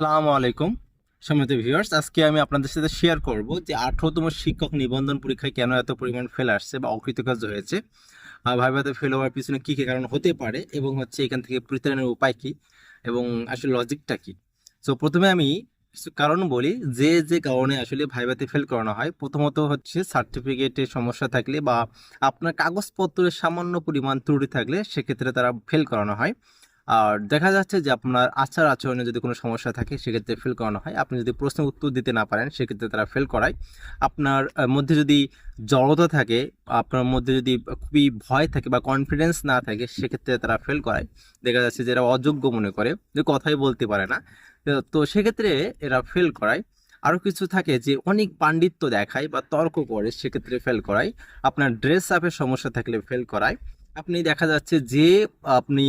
আসসালামু আলাইকুম, সম্মানিত ভিউয়ার্স আজকে আমি আপনাদের সাথে শেয়ার করব যে আঠারোতম শিক্ষক নিবন্ধন পরীক্ষায় কেন এত পরিমাণ ফেল আসছে বা অকৃতকার্য হয়েছে। ভাইভাতে ফেল হওয়ার পিছনে কী কী কারণ হতে পারে এবং হচ্ছে এখান থেকে পরিত্রাণের উপায় কী এবং আসলে লজিকটা কী? সো প্রথমে আমি কিছু কারণ বলি, যে যে কারণে আসলে ভাইভাতে ফেল করানো হয়, প্রথমত হচ্ছে সার্টিফিকেটের সমস্যা থাকলে বা আপনার কাগজপত্রের সামান্য পরিমাণ ত্রুটি থাকলে সেক্ষেত্রে তারা ফেল করানো হয়। আর দেখা যাচ্ছে যে আপনার আচার আচরণে যদি কোনো সমস্যা থাকে, সেক্ষেত্রে ফেল করানো হয়। আপনি যদি প্রশ্নের উত্তর দিতে না পারেন, সেক্ষেত্রে তারা ফেল করায়। আপনার মধ্যে যদি জড়তা থাকে, আপনার মধ্যে যদি খুবই ভয় থাকে বা কনফিডেন্স না থাকে, সেক্ষেত্রে তারা ফেল করায়। দেখা যাচ্ছে যে এরা অযোগ্য মনে করে, যে কথাই বলতে পারে না। তো সেক্ষেত্রে এরা ফেল করায়। আরও কিছু থাকে যে অনেক পাণ্ডিত্য দেখায় বা তর্ক করে, সেক্ষেত্রে ফেল করায়। আপনার ড্রেস আপের সমস্যা থাকলে ফেল করায়। আপনি দেখা যাচ্ছে যে, আপনি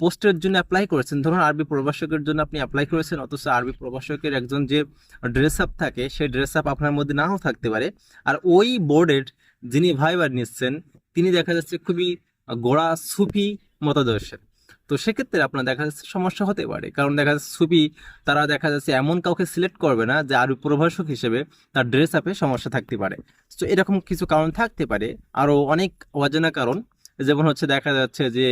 পোস্টের জন্য অ্যাপ্লাই করেছেন, ধরুন আরবি প্রভাষকের জন্য আপনি অ্যাপ্লাই করেছেন, অথচ আরবি প্রভাষকের একজন যে ড্রেস আপ থাকে সেই ড্রেস আপ আপনার মধ্যে নাও থাকতে পারে। আর ওই বোর্ডের যিনি ভাইবার নিচ্ছেন, তিনি দেখা যাচ্ছে খুবই গোড়া সুফি মতাদর্শের। তো সেক্ষেত্রে আপনার দেখা যাচ্ছে সমস্যা হতে পারে, কারণ দেখা যাচ্ছে সুফি, তারা দেখা যাচ্ছে এমন কাউকে সিলেক্ট করবে না, যে আরবি প্রভাষক হিসেবে তার ড্রেস আপে সমস্যা থাকতে পারে। তো এরকম কিছু কারণ থাকতে পারে আরও অনেক অজানা কারণ। যেমন হচ্ছে দেখা যাচ্ছে যে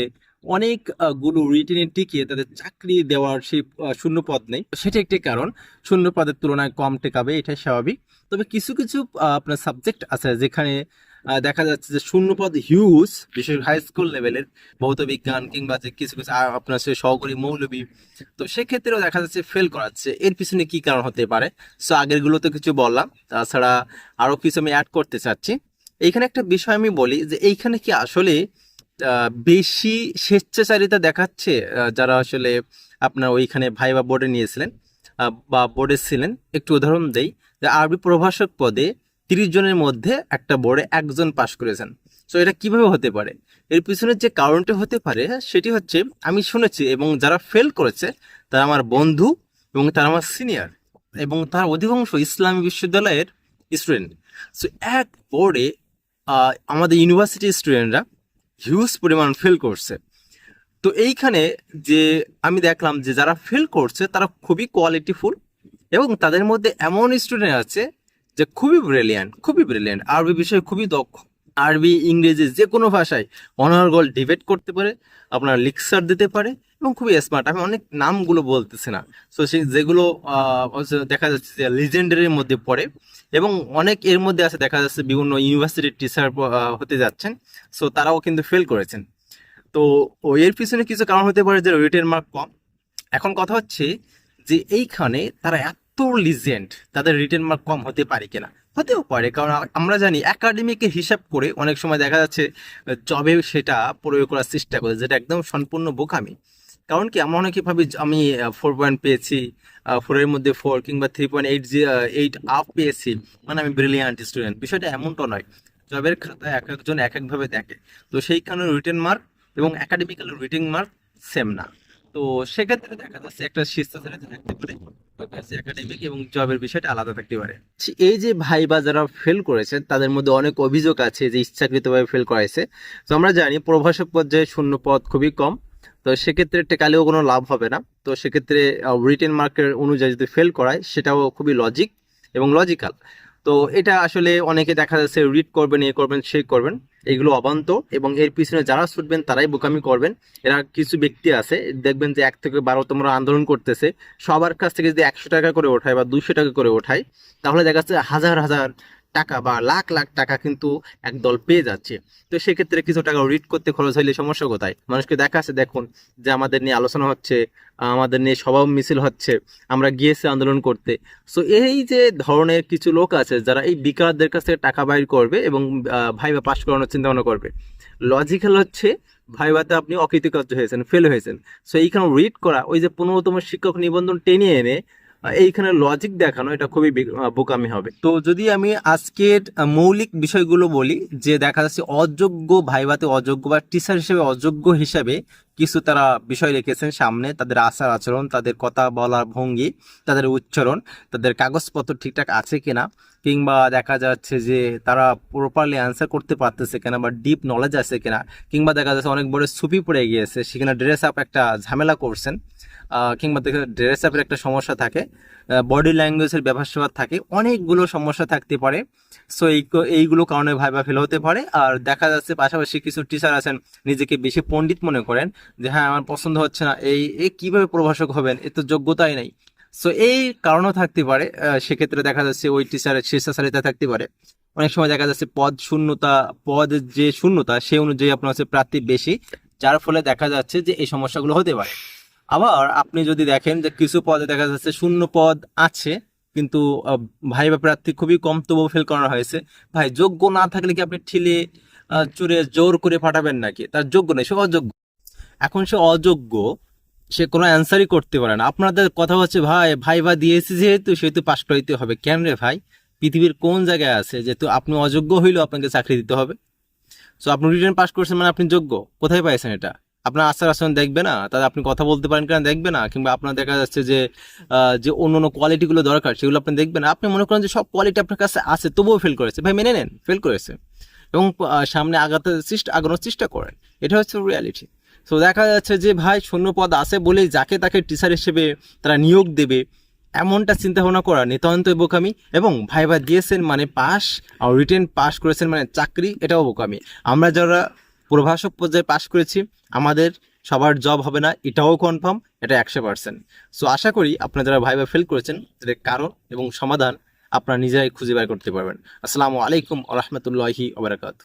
অনেকগুলো রিটেনে টিকিয়ে তাদের চাকরি দেওয়ার সেই শূন্য পদ নেই। সেটা একটি কারণ। শূন্য পদের তুলনায় কম টেকাবে, এটাই স্বাভাবিক। তবে কিছু কিছু আপনার সাবজেক্ট আছে যেখানে দেখা যাচ্ছে যে শূন্য পদ হিউজ বিশেষ হাই স্কুল লেভেলের ভৌত বিজ্ঞান কিংবা যে কিছু কিছু আপনার সে সহকারী মৌলবী। তো সেক্ষেত্রেও দেখা যাচ্ছে ফেল করাচ্ছে। এর পিছনে কি কারণ হতে পারে? সো আগেরগুলো তো কিছু বললাম। তাছাড়া আরও কিছু আমি অ্যাড করতে চাচ্ছি। এইখানে একটা বিষয় আমি বলি যে এইখানে কি আসলে বেশি স্বেচ্ছাচারিতা দেখাচ্ছে যারা আসলে আপনার ওইখানে ভাই বা বোর্ডে নিয়েছিলেন বা বোর্ডে ছিলেন? একটু উদাহরণ দেই, যে আরবি প্রভাষক পদে তিরিশ জনের মধ্যে একটা বোর্ডে একজন পাশ করেছেন। সো এটা কীভাবে হতে পারে? এর পিছনে যে কারণটা হতে পারে, সেটি হচ্ছে, আমি শুনেছি এবং যারা ফেল করেছে, তারা আমার বন্ধু এবং তারা আমার সিনিয়র এবং তার অধিকাংশ ইসলামী বিশ্ববিদ্যালয়ের স্টুডেন্ট সো এক বোর্ডে আমাদের ইউনিভার্সিটি স্টুডেন্টরা হিউজ পরিমাণ ফেল করছে। তো এইখানে যে আমি দেখলাম যে যারা ফেল করছে, তারা খুবই কোয়ালিটিফুল এবং তাদের মধ্যে এমন স্টুডেন্ট আছে যে খুবই ব্রিলিয়ান্ট খুবই ব্রিলিয়ান্ট আরবি বিষয়ে খুবই দক্ষ। আরবি, ইংরেজি যে কোনো ভাষায় অনর্গল ডিবেট করতে পারে, আপনার লিকচার দিতে পারে এবং খুবই স্মার্ট আমি অনেক নামগুলো বলতেছি না। তো সেই যেগুলো দেখা যাচ্ছে যে লিজেন্ডারির মধ্যে পড়ে এবং অনেক এর মধ্যে আছে, দেখা যাচ্ছে বিভিন্ন ইউনিভার্সিটির টিচার হতে যাচ্ছেন। সো তারাও কিন্তু ফেল করেছেন। তো, এর পিছনে কিছু কারণ হতে পারে যে রিটেন মার্ক কম। এখন কথা হচ্ছে যে এইখানে তারা এত লিজেন্ড তাদের রিটেন মার্ক কম হতে পারে কিনা? হতেও পারে, কারণ আমরা জানি একাডেমিকে হিসাব করে অনেক সময় দেখা যাচ্ছে জবে সেটা প্রয়োগ করার চেষ্টা করে, যেটা একদম সম্পূর্ণ বোকামি। কারণ কি, আমরা অনেকে ভাবি আমি ফোর পয়েন্ট পেয়েছি ফোরের মধ্যে ফোর কিংবা three point eight eight up পেয়েছি মানে আমি ব্রিলিয়ান্ট স্টুডেন্ট বিষয়টা এমনটা নয়। জবের খাতা এক একজন এক একভাবে দেখে। তো সেই কারণে রিটেন মার্ক এবং একাডেমিক্যাল রিটিং মার্ক সেম না। তো সেক্ষেত্রে দেখা যাচ্ছে একটা শিষ্টাচারিতা থাকতে পারে একাডেমিক এবং জবের বিষয়টা আলাদা থাকতে পারে। এই যে ভাই বা যারা ফেল করেছেন তাদের মধ্যে অনেক অভিযোগ আছে যে ইচ্ছাকৃতভাবে ফেল করাইছে। তো আমরা জানি প্রভাষক পর্যায়ে শূন্য পদ খুবই কম। তো সেক্ষেত্রে টেকালেও কোনো লাভ হবে না। তো সেক্ষেত্রে রিটেন মার্কের অনুযায়ী যদি ফেল করায়, সেটাও খুবই লজিক এবং লজিক্যাল তো এটা আসলে অনেকে দেখা যাচ্ছে রিড করবেন, এ করবেন, সে করবেন। এগুলো অবান্ত এবং এর পিছনে যারা ছুটবেন, তারাই বোকামি করবেন। এরা কিছু ব্যক্তি আছে, দেখবেন যে এক থেকে বারো তোমরা আন্দোলন করতেছে। সবার কাছ থেকে যদি একশো টাকা করে ওঠায় বা দুশো টাকা করে ওঠায়, তাহলে দেখা যাচ্ছে হাজার হাজার টাকা বা লাখ লাখ টাকা কিন্তু একদল পেয়ে যাচ্ছে। তো সেক্ষেত্রে কিছু টাকা রিড করতে খরচ হইলে সমস্যা কোথায়? মানুষকে দেখা আছে, দেখুন, যে আমাদের নিয়ে আলোচনা হচ্ছে, আমাদের নিয়ে সভা মিছিল হচ্ছে, আমরা গিয়েছি আন্দোলন করতে। সো এই যে ধরনের কিছু লোক আছে, যারা এই বিকারদের কাছ থেকে টাকা বাইর করবে এবং ভাইবা পাশ করানোর চিন্তা ভাবনা করবে। লজিক্যাল হচ্ছে ভাইভাতে আপনি অকৃতকার্য হয়েছেন ফেল হয়েছেন। সো এইখানে রিড করা, ওই যে পনেরোতম শিক্ষক নিবন্ধন টেনে এনে এইখানে লজিক দেখানো, এটা খুবই বোকামি হবে। তো যদি আমি আজকের মৌলিক বিষয়গুলো বলি, যে দেখা যাচ্ছে অযোগ্য ভাইভাতে অযোগ্য বা টিচার হিসেবে অযোগ্য হিসাবে কিছু তারা বিষয় রেখেছেন সামনে, তাদের আচার আচরণ, তাদের কথা বলার ভঙ্গি, তাদের উচ্চারণ, তাদের কাগজপত্র ঠিকঠাক আছে কিনা, কিংবা দেখা যাচ্ছে যে তারা প্রপারলি অ্যান্সার করতে পারতেছে কিনা বা ডিপ নলেজ আছে কিনা, কিংবা দেখা যাচ্ছে অনেক বড় সুপি পড়ে গিয়েছে, সেখানে ড্রেস আপ একটা ঝামেলা করছেন কিংবা ড্রেস আপের একটা সমস্যা থাকে বডি ল্যাঙ্গুয়েজের ব্যবহার সেবার থাকে, অনেকগুলো সমস্যা থাকতে পারে। সো এই এইগুলো কারণে ভাইবা ফেল হতে পারে। আর দেখা যাচ্ছে পাশাপাশি কিছু টিচার আছেন, নিজেকে বেশি পণ্ডিত মনে করেন, যে হ্যাঁ আমার পছন্দ হচ্ছে না, এই, এ কীভাবে প্রভাষক হবেন এ তো যোগ্যতাই নেই। সো এই কারণও থাকতে পারে সেক্ষেত্রে দেখা যাচ্ছে ওই টিচারের শীর্ষাচারিতা থাকতে পারে। অনেক সময় দেখা যাচ্ছে পদ শূন্যতা, পদ যে শূন্যতা, সে অনুযায়ী আপনার হচ্ছে প্রার্থী বেশি, যার ফলে দেখা যাচ্ছে যে এই সমস্যাগুলো হতে পারে। আবার আপনি যদি দেখেন যে কিছু পদে দেখা যাচ্ছে শূন্য পদ আছে, কিন্তু ভাই বা প্রার্থী খুবই কম তবুও ফেল করানো হয়েছে। ভাই, যোগ্য না থাকলে কি আপনি ঠিলে চুরে জোর করে পাঠাবেন নাকি? তার যোগ্য নেই, সে অযোগ্য। এখন সে অযোগ্য, সে কোনো অ্যান্সারই করতে পারে না। আপনাদের কথা হচ্ছে, ভাই ভাই বা দিয়েছি যেহেতু, সেহেতু পাশ করাইতে হবে। কেন রে ভাই? পৃথিবীর কোন জায়গায় আছে যেহেতু আপনি অযোগ্য হইলেও আপনাকে চাকরি দিতে হবে? সো আপনি রিটার্ন পাস করছেন মানে আপনি যোগ্য। কোথায় পাইছেন এটা? আপনার আচার আচরণ দেখবে না, তাহলে আপনি কথা বলতে পারেন কিনা দেখবে না, কিংবা আপনার দেখা যাচ্ছে যে যে অন্য অন্য কোয়ালিটিগুলো দরকার, সেগুলো আপনি দেখবেন। আপনি মনে করেন যে সব কোয়ালিটি আপনার কাছে আছে, তবুও ফেল করেছে। ভাই, মেনে নেন ফেল করেছে। এবং সামনে আগাতে চেষ্টা, আগানোর চেষ্টা করেন। এটা হচ্ছে রিয়ালিটি তো দেখা যাচ্ছে যে, ভাই শূন্য পদ আছে বলেই যাকে তাকে টিচার হিসেবে তারা নিয়োগ দেবে, এমনটা চিন্তা ভাবনা করা নিতান্তই বোকামি এবং ভাইবা দিয়েছেন মানে পাস আর রিটেন পাস করেছেন মানে চাকরি, এটাও বোকামি। আমরা যারা প্রভাষক পর্যায়ে পাশ করেছি, আমাদের সবার জব হবে না, এটাও কনফার্ম এটা একশো পার্সেন্ট সো আশা করি আপনারা যারা ভাইবা ফেল করেছেন, তাদের কারণ এবং সমাধান আপনারা নিজেরাই খুঁজে বের করতে পারবেন। আসসালামু আলাইকুম রহমতুল্লাহি ওবরাকাতু